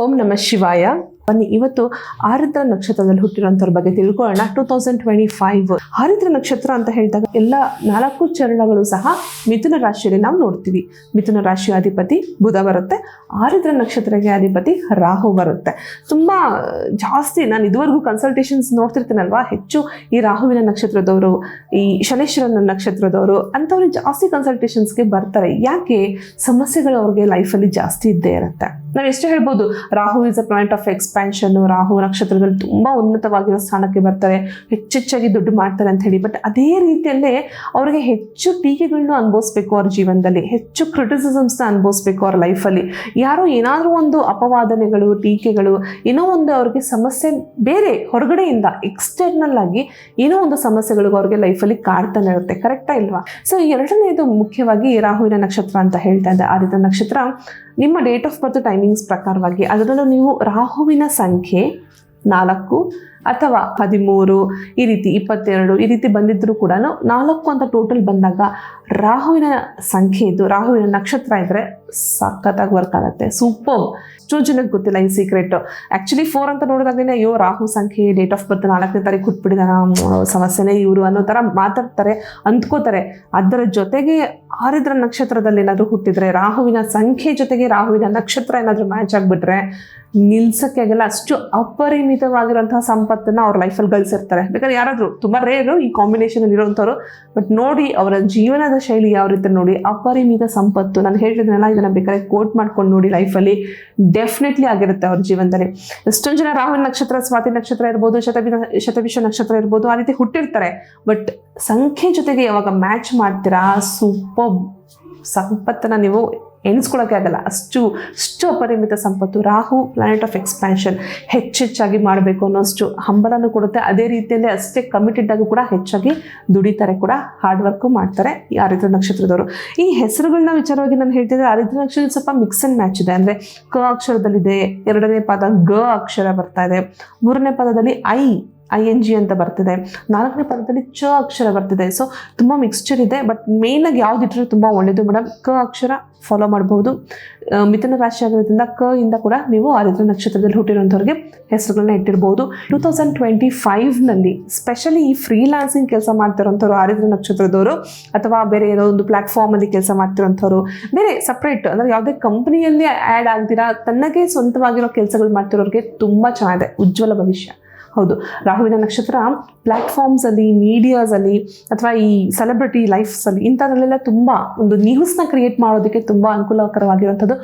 ఓం నమ శివాయ. ಬನ್ನಿ. ಇವತ್ತು ಆರಿದ್ರ ನಕ್ಷತ್ರದಲ್ಲಿ ಹುಟ್ಟಿರುವಂತವ್ರ ಬಗ್ಗೆ ತಿಳ್ಕೊಳ್ಳೋಣ. Two thousand twenty five Aridra ನಕ್ಷತ್ರ ಅಂತ ಹೇಳಿದಾಗ ಎಲ್ಲ ನಾಲ್ಕು ಚರಣಗಳು ಸಹ ಮಿಥುನ ರಾಶಿಯಲ್ಲಿ ನಾವು ನೋಡ್ತೀವಿ. ಮಿಥುನ ರಾಶಿಯ ಅಧಿಪತಿ ಬುಧ ಬರುತ್ತೆ. ಆರಿದ್ರ ನಕ್ಷತ್ರಕ್ಕೆ ಅಧಿಪತಿ ರಾಹು ಬರುತ್ತೆ. ತುಂಬ ಜಾಸ್ತಿ ನಾನು ಇದುವರೆಗೂ ಕನ್ಸಲ್ಟೇಷನ್ಸ್ ನೋಡ್ತಿರ್ತೀನಲ್ವಾ? ಹೆಚ್ಚು ಈ ರಾಹುವಿನ ನಕ್ಷತ್ರದವರು, ಈ ಶನೇಶ್ವರನ ನಕ್ಷತ್ರದವರು ಅಂಥವ್ರು ಜಾಸ್ತಿ ಕನ್ಸಲ್ಟೇಷನ್ಸ್ಗೆ ಬರ್ತಾರೆ. ಯಾಕೆ? ಸಮಸ್ಯೆಗಳು ಅವ್ರಿಗೆ ಲೈಫಲ್ಲಿ ಜಾಸ್ತಿ ಇದ್ದೇ ಇರುತ್ತೆ. ನಾವು ಎಷ್ಟು ಹೇಳ್ಬೋದು, Rahu is a of expansion Rahu ನಕ್ಷತ್ರದಲ್ಲಿ ತುಂಬ ಉನ್ನತವಾಗಿರೋ ಸ್ಥಾನಕ್ಕೆ ಬರ್ತಾರೆ. ಹೆಚ್ಚೆಚ್ಚಾಗಿ ದುಡ್ಡು ಮಾಡ್ತಾರೆ ಅಂತ ಹೇಳಿ. ಬಟ್ ಅದೇ ರೀತಿಯಲ್ಲೇ ಅವ್ರಿಗೆ ಹೆಚ್ಚು ಟೀಕೆಗಳನ್ನ ಅನುಭವಿಸ್ಬೇಕು ಅವ್ರ ಜೀವನದಲ್ಲಿ. ಹೆಚ್ಚು ಕ್ರಿಟಿಸಿಸಮ್ಸ್ನ ಅನುಭವಿಸ್ಬೇಕು ಅವ್ರ ಲೈಫಲ್ಲಿ ಯಾರೋ ಏನಾದರೂ ಒಂದು ಅಪವಾದನೆಗಳು, ಟೀಕೆಗಳು, ಏನೋ ಒಂದು ಅವ್ರಿಗೆ ಸಮಸ್ಯೆ ಬೇರೆ ಹೊರಗಡೆಯಿಂದ ಎಕ್ಸ್ಟರ್ನಲ್ ಆಗಿ ಏನೋ ಒಂದು ಸಮಸ್ಯೆಗಳಿಗೂ ಅವ್ರಿಗೆ ಲೈಫಲ್ಲಿ ಕಾಡ್ತಾನೆ ಇರುತ್ತೆ ಕರೆಕ್ಟಾ ಇಲ್ವಾ? ಸೊ ಎರಡನೇದು ಮುಖ್ಯವಾಗಿ ರಾಹುವಿನ ನಕ್ಷತ್ರ ಅಂತ ಹೇಳ್ತಾ ಇದ್ದೆ ಆದಿತ್ಯ ನಕ್ಷತ್ರ ನಿಮ್ಮ ಡೇಟ್ ಆಫ್ ಬರ್ತ್ ಟೈಮಿಂಗ್ಸ್ ಪ್ರಕಾರವಾಗಿ ಅದರಲ್ಲೂ ನೀವು ರಾಹುವಿನ ಸಂಖ್ಯೆ ನಾಲ್ಕು ಅಥವಾ ಹದಿಮೂರು, ಈ ರೀತಿ ಇಪ್ಪತ್ತೆರಡು, ಈ ರೀತಿ ಬಂದಿದ್ದರೂ ಕೂಡ ನಾಲ್ಕು ಅಂತ ಟೋಟಲ್ ಬಂದಾಗ ರಾಹುವಿನ ಸಂಖ್ಯೆ ಇದ್ದು, ರಾಹುವಿನ ನಕ್ಷತ್ರ ಇದ್ದರೆ ಸಖತ್ತಾಗಿ ವರ್ಕ್ ಆಗುತ್ತೆ. ಸೂಪರ್ ಎಷ್ಟೋ ಜನಕ್ಕೆ ಗೊತ್ತಿಲ್ಲ ಈ ಸೀಕ್ರೆಟ್ ಆ್ಯಕ್ಚುಲಿ ಫೋರ್ ಅಂತ ನೋಡಿದಾಗಲೇ ಅಯ್ಯೋ, ರಾಹು ಸಂಖ್ಯೆ ಡೇಟ್ ಆಫ್ ಬರ್ತ್ ನಾಲ್ಕನೇ ತಾರೀಕು ಹುಟ್ಬಿಟ್ಟಿದಾನ ಸಮಸ್ಯೆನೇ ಇವರು ಅನ್ನೋ ಥರ ಮಾತಾಡ್ತಾರೆ, ಅಂದ್ಕೋತಾರೆ. ಅದರ ಜೊತೆಗೆ ಆರಿದ್ರ ನಕ್ಷತ್ರದಲ್ಲಿ ಏನಾದರೂ ಹುಟ್ಟಿದ್ರೆ, ರಾಹುವಿನ ಸಂಖ್ಯೆ ಜೊತೆಗೆ ರಾಹುವಿನ ನಕ್ಷತ್ರ ಏನಾದರೂ ಮ್ಯಾಚ್ ಆಗಿಬಿಟ್ರೆ, ನಿಲ್ಸಕ್ಕೆ ಆಗಲ್ಲ. ಅಷ್ಟು ಅಪರಿಮಿತವಾಗಿರುವಂತಹ ಸಂಪತ್ತನ್ನು ಅವ್ರ ಲೈಫಲ್ಲಿ ಗಳಿಸಿರ್ತಾರೆ. ಬೇಕಾದ್ರೆ ಯಾರಾದರೂ, ತುಂಬ ರೇರು ಈ ಕಾಂಬಿನೇಷನಲ್ಲಿ ಇರೋವಂಥವ್ರು ಬಟ್ ನೋಡಿ ಅವರ ಜೀವನದ ಶೈಲಿ ಯಾವ ರೀತಿ ನೋಡಿ, ಅಪರಿಮಿತ ಸಂಪತ್ತು. ನಾನು ಹೇಳಿದ್ರೆಲ್ಲ ಇದನ್ನು ಬೇಕಾದ್ರೆ ಕೋಟ್ ಮಾಡ್ಕೊಂಡು ನೋಡಿ ಲೈಫಲ್ಲಿ ಡೆಫಿನೆಟ್ಲಿ ಆಗಿರುತ್ತೆ ಅವ್ರ ಜೀವನದಲ್ಲಿ. ಎಷ್ಟೊಂದು ಜನ ರಾಹುಲ್ ನಕ್ಷತ್ರ, ಸ್ವಾತಿ ನಕ್ಷತ್ರ ಇರ್ಬೋದು ಶತಬಿ ಶತಭಿಷ ನಕ್ಷತ್ರ ಇರ್ಬೋದು, ಆ ರೀತಿ ಹುಟ್ಟಿರ್ತಾರೆ. ಬಟ್ ಸಂಖ್ಯೆ ಜೊತೆಗೆ ಯಾವಾಗ ಮ್ಯಾಚ್ ಮಾಡ್ತೀರಾ? ಸೂಪರ್ ಸಂಪತ್ತನ್ನು ನೀವು ಎಣಿಸ್ಕೊಳ್ಳೋಕೆ ಆಗಲ್ಲ. ಅಷ್ಟು ಅಷ್ಟು ಅಪರಿಮಿತ ಸಂಪತ್ತು ರಾಹು ಪ್ಲಾನೆಟ್ ಆಫ್ ಎಕ್ಸ್ಪ್ಯಾನ್ಷನ್ ಹೆಚ್ಚೆಚ್ಚಾಗಿ ಮಾಡಬೇಕು ಅನ್ನೋಷ್ಟು ಹಂಬಲನೂ ಕೊಡುತ್ತೆ. ಅದೇ ರೀತಿಯಲ್ಲಿ ಅಷ್ಟೇ ಕಮಿಟೆಡ್ ಆಗಿ ಕೂಡ ಹೆಚ್ಚಾಗಿ ದುಡಿತಾರೆ ಕೂಡ ಹಾರ್ಡ್ ವರ್ಕು ಮಾಡ್ತಾರೆ ಈ ಆರಿದ್ರ ನಕ್ಷತ್ರದವರು. ಈ ಹೆಸರುಗಳನ್ನ ವಿಚಾರವಾಗಿ ನಾನು ಹೇಳ್ತಿದ್ರೆ ಆರಿದ್ರ ನಕ್ಷತ್ರ ಸ್ವಲ್ಪ ಮಿಕ್ಸ್ ಅಂಡ್ ಮ್ಯಾಚ್ ಇದೆ. ಅಂದರೆ ಕ ಅಕ್ಷರದಲ್ಲಿದೆ, ಎರಡನೇ ಪದ ಗ ಅಕ್ಷರ ಬರ್ತಾ ಇದೆ. ಮೂರನೇ ಪದದಲ್ಲಿ ಐ ಐ ಎನ್ ಜಿ ಅಂತ ಬರ್ತಿದೆ. ನಾಲ್ಕನೇ ಪದದಲ್ಲಿ ಚ ಅಕ್ಷರ ಬರ್ತಿದೆ. ಸೊ ತುಂಬ ಮಿಕ್ಸ್ಚರ್ ಇದೆ ಬಟ್ ಮೇಯ್ನಾಗಿ ಇಟ್ಟರೆ ತುಂಬ ಒಳ್ಳೆಯದು ಮೇಡಮ್ ಕ ಅಕ್ಷರ ಫಾಲೋ ಮಾಡ್ಬೋದು. ಮಿಥುನ ರಾಶಿ ಆಗಿರೋದ್ರಿಂದ ಕ ಇಂದ ಕೂಡ ನೀವು ಆರಿದ್ರ ನಕ್ಷತ್ರದಲ್ಲಿ ಹುಟ್ಟಿರುವಂಥವ್ರಿಗೆ ಹೆಸರುಗಳನ್ನ ಇಟ್ಟಿರ್ಬೋದು. ಟೂ ತೌಸಂಡ್ ಟ್ವೆಂಟಿ ಫೈವ್ನಲ್ಲಿ ಸ್ಪೆಷಲಿ ಈ ಫ್ರೀಲಾನ್ಸಿಂಗ್ ಕೆಲಸ ಮಾಡ್ತಿರೋಂಥವ್ರು ಆರಿದ್ರ ನಕ್ಷತ್ರದವರು ಅಥವಾ ಬೇರೆ ಏನೋ ಒಂದು ಪ್ಲ್ಯಾಟ್ಫಾರ್ಮಲ್ಲಿ ಕೆಲಸ ಮಾಡ್ತಿರೋಂಥವ್ರು, ಬೇರೆ ಸಪ್ರೇಟ್ ಅಂದರೆ ಯಾವುದೇ ಕಂಪ್ನಿಯಲ್ಲಿ ಆ್ಯಡ್ ಆಗ್ತೀರಾ ತನ್ನಗೆ ಸ್ವಂತವಾಗಿರೋ ಕೆಲಸಗಳು ಮಾಡ್ತಿರೋರಿಗೆ ತುಂಬ ಚೆನ್ನಾಗಿದೆ, ಉಜ್ವಲ ಭವಿಷ್ಯ. ಹೌದು. ರಾಹುವಿನ ನಕ್ಷತ್ರ ಪ್ಲ್ಯಾಟ್ಫಾರ್ಮ್ಸಲ್ಲಿ ಮೀಡಿಯಾಸಲ್ಲಿ ಅಥವಾ ಈ ಸೆಲೆಬ್ರಿಟಿ ಲೈಫ್ಸಲ್ಲಿ ಇಂಥದ್ರಲ್ಲೆಲ್ಲ ತುಂಬ ಒಂದು ನ್ಯೂಸ್ನ ಕ್ರಿಯೇಟ್ ಮಾಡೋದಕ್ಕೆ ತುಂಬ ಅನುಕೂಲಕರವಾಗಿರುವಂಥದ್ದು.